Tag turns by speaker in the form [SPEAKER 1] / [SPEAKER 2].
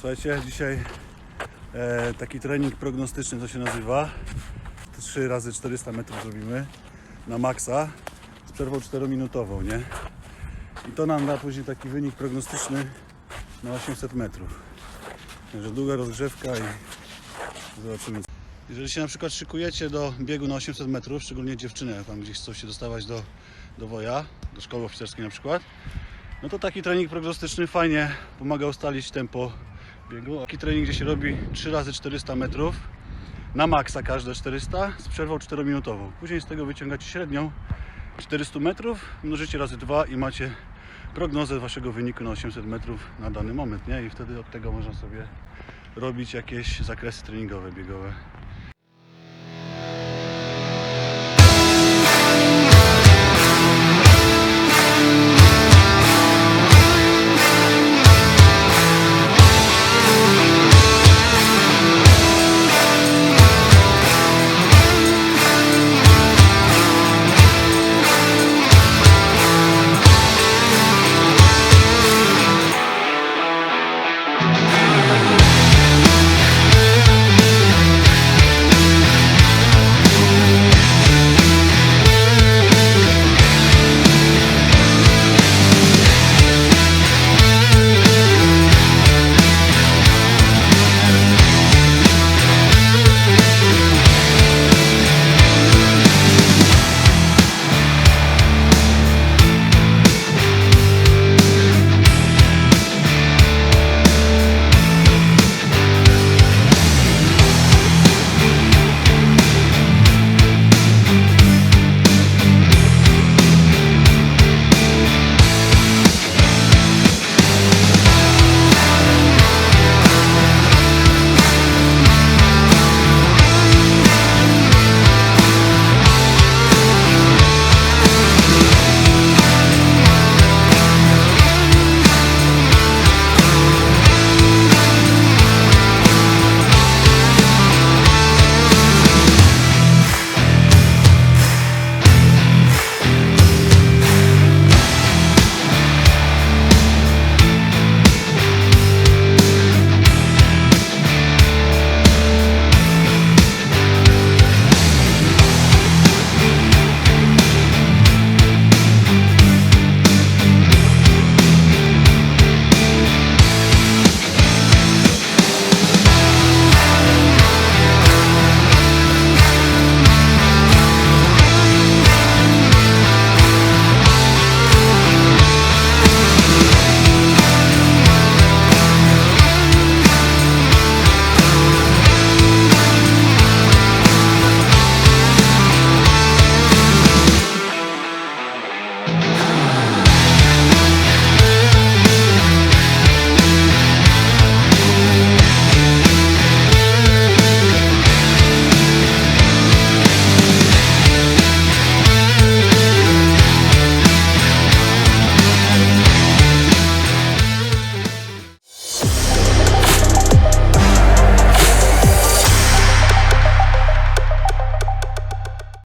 [SPEAKER 1] Słuchajcie, dzisiaj e, taki trening prognostyczny to się nazywa. 3 razy 400 metrów zrobimy na maksa z przerwą 4-minutową, nie? I to nam da później taki wynik prognostyczny na 800 metrów. Także długa rozgrzewka i zobaczymy. Jeżeli się na przykład szykujecie do biegu na 800 metrów, szczególnie dziewczyny, tam gdzieś chcą się dostawać do, do woja, do szkoły oficerskiej na przykład, no to taki trening prognostyczny fajnie pomaga ustalić tempo biegu. Taki trening, gdzie się robi 3 razy 400 metrów na maksa każde 400 z przerwą 4-minutową. Później z tego wyciągacie średnią 400 metrów, mnożycie razy 2 i macie prognozę waszego wyniku na 800 metrów na dany moment, nie? I wtedy od tego można sobie robić jakieś zakresy treningowe, biegowe.